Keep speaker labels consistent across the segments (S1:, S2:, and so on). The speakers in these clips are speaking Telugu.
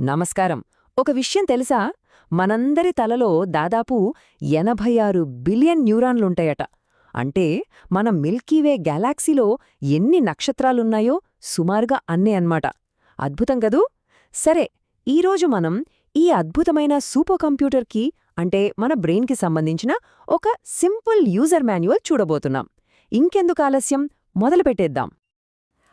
S1: నమస్కారం. ఒక విషయం తెలుసా? మనందరి తలలో దాదాపు ఎనభై ఆరు బిలియన్ న్యూరాన్లుంటాయట. అంటే మన మిల్కీవే గ్యాలాక్సీలో ఎన్ని నక్షత్రాలున్నాయో సుమారుగా అన్నే అన్మాట. అద్భుతం కదూ? సరే ఈరోజు మనం ఈ అద్భుతమైన సూపర్ కంప్యూటర్కి అంటే మన బ్రెయిన్కి సంబంధించిన ఒక సింపుల్ యూజర్ మాన్యువల్ చూడబోతున్నాం. ఇంకెందుకు ఆలస్యం? మొదలుపెట్టేద్దాం.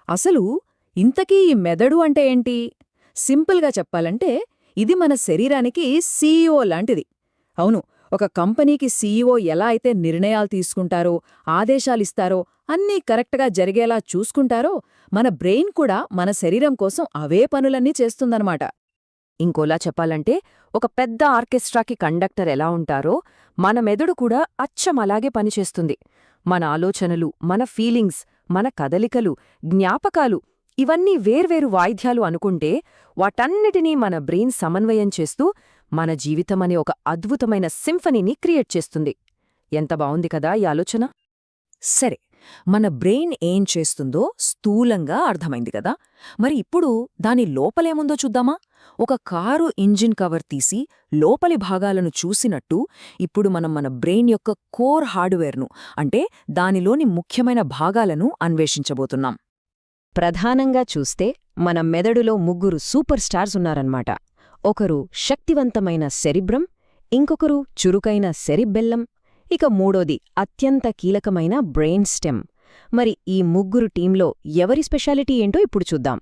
S2: అసలు ఇంతకీ ఈ మెదడు అంటే ఏంటి? సింపుల్గా చెప్పాలంటే ఇది మన శరీరానికి సీఈఓ లాంటిది. అవును ఒక కంపెనీకి సీఈఓ ఎలా అయితే నిర్ణయాలు తీసుకుంటారో ఆదేశాలిస్తారో అన్నీ కరెక్ట్గా జరిగేలా చూసుకుంటారో మన బ్రెయిన్ కూడా మన శరీరం కోసం అవే పనులన్నీ చేస్తుందన్నమాట.
S1: ఇంకోలా చెప్పాలంటే ఒక పెద్ద ఆర్కెస్ట్రాకి కండక్టర్ ఎలా ఉంటారో మన మెదడు కూడా అచ్చం అలాగే పనిచేస్తుంది. మన ఆలోచనలు మన ఫీలింగ్స్ మన కదలికలు జ్ఞాపకాలు ఇవన్నీ వేర్వేరు వాయిద్యాలు అనుకుంటే వాటన్నిటినీ మన బ్రెయిన్ సమన్వయం చేస్తూ మన జీవితమనే ఒక అద్భుతమైన సింఫనీని క్రియేట్ చేస్తుంది. ఎంత బావుంది కదా ఈ ఆలోచన?
S2: సరే మన బ్రెయిన్ ఏం చేస్తుందో స్థూలంగా అర్థమైంది కదా. మరి ఇప్పుడు దాని లోపలేముందో చూద్దామా? ఒక కారు ఇంజిన్ కవర్ తీసి లోపలి భాగాలను చూసినట్టు ఇప్పుడు మనం మన బ్రెయిన్ యొక్క కోర్ హార్డ్వేర్ను అంటే దానిలోని ముఖ్యమైన భాగాలను అన్వేషించబోతున్నాం.
S1: ప్రధానంగా చూస్తే మన మెదడులో ముగ్గురు సూపర్ స్టార్స్ ఉన్నారన్నమాట. ఒకరు శక్తివంతమైన సెరిబ్రం ఇంకొకరు చురుకైన సెరిబెల్లం. ఇక మూడోది అత్యంత కీలకమైన బ్రెయిన్ స్టెమ్. మరి ఈ ముగ్గురు టీంలో ఎవరి స్పెషాలిటీ ఏంటో ఇప్పుడు చూద్దాం.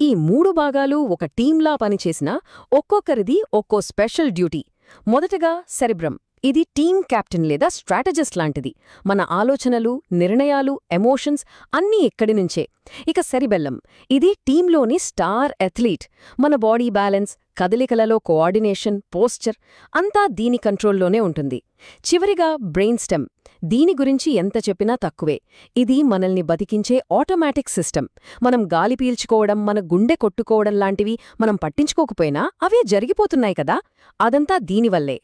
S1: ఈ మూడు భాగాలు ఒక టీంలా పనిచేసినా ఒక్కొక్కరిది ఒక్కో స్పెషల్ డ్యూటీ మొదటగా సెరిబ్రం. ఇది టీమ్ కెప్టెన్ లేదా స్ట్రాటజిస్ట్ లాంటిది. మన ఆలోచనలు నిర్ణయాలు ఎమోషన్స్ అన్నీ ఇక్కడి నుంచే. ఇక సెరిబెల్లం. ఇది టీంలోని స్టార్ అథ్లీట్. మన బాడీ బ్యాలెన్స్ కదలికలలో కోఆర్డినేషన్ పోస్చర్ అంతా దీని కంట్రోల్లోనే ఉంటుంది. చివరిగా బ్రెయిన్ స్టెమ్. దీని గురించి ఎంత చెప్పినా తక్కువే. ఇది మనల్ని బతికించే ఆటోమేటిక్ సిస్టమ్. మనం గాలి పీల్చుకోవడం మన గుండె కొట్టుకోవడం లాంటివి మనం పట్టించుకోకపోయినా అవే జరిగిపోతున్నాయి కదా. అదంతా దీనివల్లే.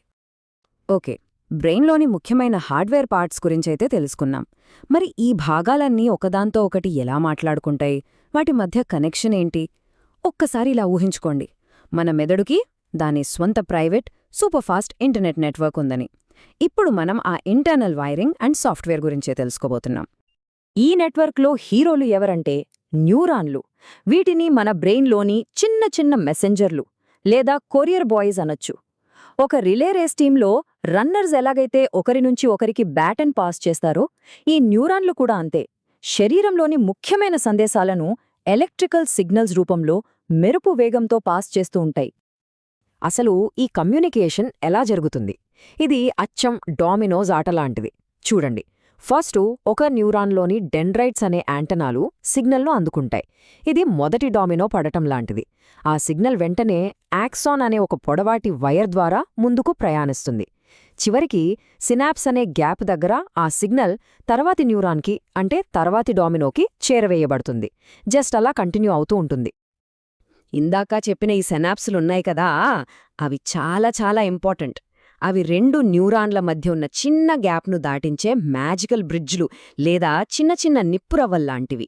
S1: ఓకే బ్రెయిన్లోని ముఖ్యమైన హార్డ్వేర్ పార్ట్స్ గురించైతే తెలుసుకున్నాం. మరి ఈ భాగాలన్నీ ఒకదాంతో ఒకటి ఎలా మాట్లాడుకుంటాయి? వాటి మధ్య కనెక్షన్ ఏంటి? ఒక్కసారి ఇలా ఊహించుకోండి. మన మెదడుకి దాని స్వంత ప్రైవేట్ సూపర్ఫాస్ట్ ఇంటర్నెట్ నెట్వర్క్ ఉందని. ఇప్పుడు మనం ఆ ఇంటర్నల్ వైరింగ్ అండ్ సాఫ్ట్వేర్ గురించే తెలుసుకోబోతున్నాం. ఈ నెట్వర్క్లో హీరోలు ఎవరంటే న్యూరాన్లు. వీటిని మన బ్రెయిన్లోని చిన్న చిన్న మెసెంజర్లు లేదా కొరియర్ బాయ్స్ అనొచ్చు. ఒక రిలే రేస్ టీంలో రన్నర్స్ ఎలాగైతే ఒకరి నుంచి ఒకరికి బ్యాటన్ పాస్ చేస్తారో ఈ న్యూరాన్లు కూడా అంతే. శరీరంలోని ముఖ్యమైన సందేశాలను ఎలక్ట్రికల్ సిగ్నల్స్ రూపంలో మెరుపు వేగంతో పాస్ చేస్తూ ఉంటాయి. అసలు ఈ కమ్యూనికేషన్ ఎలా జరుగుతుంది? ఇది అచ్చం డామినోస్ ఆటలాంటిది చూడండి. ఫస్ట్ ఒక న్యూరాన్లోని డెండ్రైట్స్ అనే యాంటనాలు సిగ్నల్ను అందుకుంటాయి. ఇది మొదటి డామినో పడటం లాంటిది. ఆ సిగ్నల్ వెంటనే యాక్సాన్ అనే ఒక పొడవాటి వైర్ ద్వారా ముందుకు ప్రయాణిస్తుంది. చివరికి సినాప్స్ అనే గ్యాప్ దగ్గర ఆ సిగ్నల్ తర్వాతి న్యూరాన్కి అంటే తర్వాతి డామినోకి చేరవేయబడుతుంది. జస్ట్ అలా కంటిన్యూ అవుతూ ఉంటుంది. ఇందాక చెప్పిన ఈ సెనాప్సులున్నాయి కదా అవి చాలా చాలా ఇంపార్టెంట్. అవి రెండు న్యూరాన్ల మధ్య ఉన్న చిన్న గ్యాప్ను దాటించే మ్యాజికల్ బ్రిడ్జ్లు లేదా చిన్న చిన్న నిప్పురవ్వల్లాంటివి.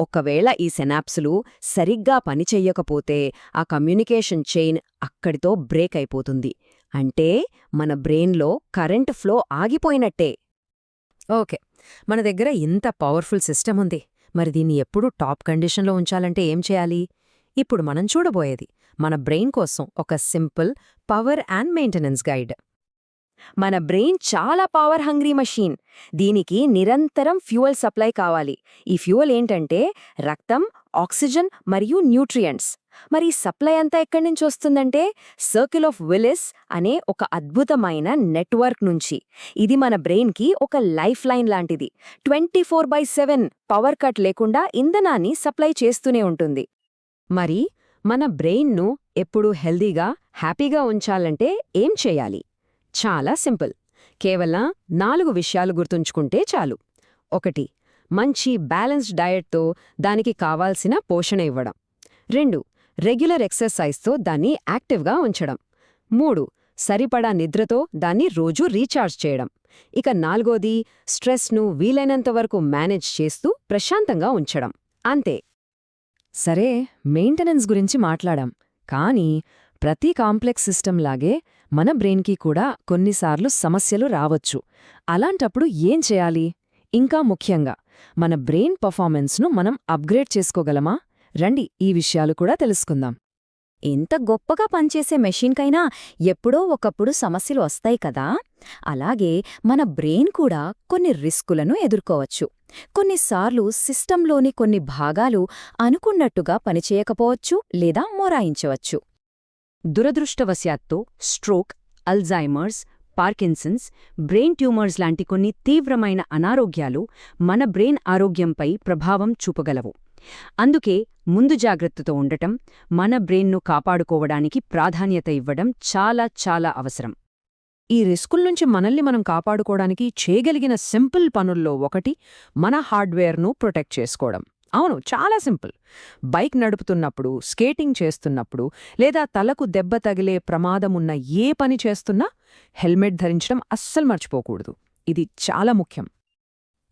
S1: ఒకవేళ ఈ సెనాప్సులు సరిగ్గా పనిచెయ్యకపోతే ఆ కమ్యూనికేషన్ చైన్ అక్కడితో బ్రేక్ అయిపోతుంది. అంటే మన బ్రెయిన్లో కరెంట్ ఫ్లో ఆగిపోయినట్టే. ఓకే. మన దగ్గర ఇంత పవర్ఫుల్ సిస్టమ్ ఉంది. మరి దీన్ని ఎప్పుడూ టాప్ కండిషన్లో ఉంచాలంటే ఏం చేయాలి? ఇప్పుడు మనం చూడబోయేది మన బ్రెయిన్ కోసం ఒక simple power and maintenance guide. మన బ్రెయిన్ చాలా పవర్ హంగ్రీ మషీన్. దీనికి నిరంతరం ఫ్యూయల్ సప్లై కావాలి. ఈ ఫ్యూయల్ ఏంటంటే రక్తం ఆక్సిజన్ మరియు న్యూట్రియంట్స్. మరి సప్లై అంతా ఎక్కడి నుంచి వస్తుందంటే సర్కిల్ ఆఫ్ విలిస్ అనే ఒక అద్భుతమైన నెట్వర్క్ నుంచి. ఇది మన బ్రెయిన్కి ఒక లైఫ్ లైన్ లాంటిది. Twenty four by seven power cut లేకుండా ఇంధనాన్ని సప్లై చేస్తూనే ఉంటుంది. మరి మన బ్రెయిన్ను ఎప్పుడూ హెల్దీగా హ్యాపీగా ఉంచాలంటే ఏం చేయాలి? చాలా సింపుల్. కేవలం నాలుగు విషయాలు గుర్తుంచుకుంటే చాలు. ఒకటి మంచి బ్యాలెన్స్డ్ డయట్తో దానికి కావాల్సిన పోషణ ఇవ్వడం. రెండు రెగ్యులర్ ఎక్సర్సైజ్తో దాన్ని యాక్టివ్గా ఉంచడం. మూడు సరిపడా నిద్రతో దాన్ని రోజూ రీఛార్జ్ చేయడం. ఇక నాలుగోది స్ట్రెస్ను వీలైనంతవరకు మేనేజ్ చేస్తూ ప్రశాంతంగా ఉంచడం. అంతే. సరే మెయింటెనెన్స్ గురించి మాట్లాడాం. కానీ ప్రతి కాంప్లెక్స్ సిస్టమ్ లాగే మన బ్రెయిన్కి కూడా కొన్నిసార్లు సమస్యలు రావచ్చు. అలాంటప్పుడు ఏం చేయాలి? ఇంకా ముఖ్యంగా మన బ్రెయిన్ పర్ఫార్మెన్స్ను మనం అప్గ్రేడ్ చేసుకోగలమా? రండి ఈ విషయాలు కూడా తెలుసుకుందాం.
S3: ఎంత గొప్పగా పనిచేసే మెషిన్కైనా ఎప్పుడో ఒకప్పుడు సమస్యలు వస్తాయి కదా? అలాగే మన బ్రెయిన్ కూడా కొన్ని రిస్కులను ఎదుర్కోవచ్చు. కొన్నిసార్లు సిస్టంలోని కొన్ని భాగాలు అనుకున్నట్టుగా పనిచేయకపోవచ్చు లేదా మొరాయించవచ్చు.
S4: దురదృష్టవశాత్తు stroke Alzheimer's Parkinson's brain tumours లాంటి కొన్ని తీవ్రమైన అనారోగ్యాలు మన బ్రెయిన్ ఆరోగ్యంపై ప్రభావం చూపగలవు. అందుకే ముందు జాగ్రత్తతో ఉండటం మన బ్రెయిన్ను కాపాడుకోవడానికి ప్రాధాన్యత ఇవ్వడం చాలా చాలా అవసరం.
S1: ఈ రిస్కుల నుంచి మనల్ని మనం కాపాడుకోవడానికి చేయగలిగిన సింపుల్ పనుల్లో ఒకటి మన హార్డ్వేర్ను ప్రొటెక్ట్ చేసుకోవడం. అవును చాలా సింపుల్. బైక్ నడుపుతున్నప్పుడు స్కేటింగ్ చేస్తున్నప్పుడు లేదా తలకు దెబ్బ తగిలే ప్రమాదమున్న ఏ పని చేస్తున్నా హెల్మెట్ ధరించడం అస్సలు మర్చిపోకూడదు. ఇది చాలా ముఖ్యం.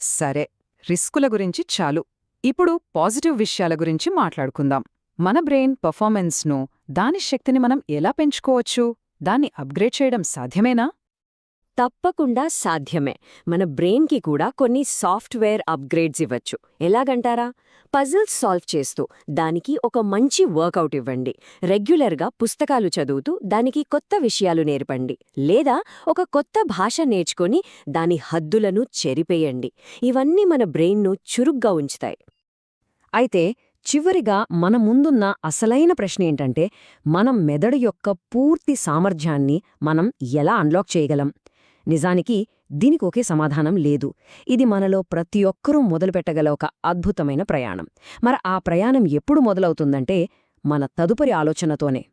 S1: సరే రిస్కుల గురించి చాలు. ఇప్పుడు పాజిటివ్ విషయాల గురించి మాట్లాడుకుందాం. మన బ్రెయిన్ పర్ఫార్మెన్స్ను దాని శక్తిని మనం ఎలా పెంచుకోవచ్చు? దాన్ని అప్గ్రేడ్ చేయడం సాధ్యమేనా?
S4: తప్పకుండా సాధ్యమే. మన బ్రెయిన్కి కూడా కొన్ని సాఫ్ట్వేర్ అప్గ్రేడ్స్ ఇవ్వచ్చు. ఎలాగంటారా? పజిల్స్ సాల్వ్ చేస్తూ దానికి ఒక మంచి వర్కౌట్ ఇవ్వండి. రెగ్యులర్గా పుస్తకాలు చదువుతూ దానికి కొత్త విషయాలు నేర్పండి. లేదా ఒక కొత్త భాష నేర్చుకొని దాని హద్దులను చెరిపేయండి. ఇవన్నీ మన బ్రెయిన్ను చురుగ్గా ఉంచుతాయి.
S1: అయితే చివరిగా మన ముందున్న అసలైన ప్రశ్న ఏంటంటే మనం మెదడు యొక్క పూర్తి సామర్థ్యాన్ని మనం ఎలా అన్లాక్ చేయగలం? నిజానికి దీనికి ఒకే సమాధానం లేదు. ఇది మనలో ప్రతి ఒక్కరూ మొదలుపెట్టగల ఒక అద్భుతమైన ప్రయాణం. మరి ఆ ప్రయాణం ఎప్పుడు మొదలవుతుందంటే మన తదుపరి ఆలోచనతోనే.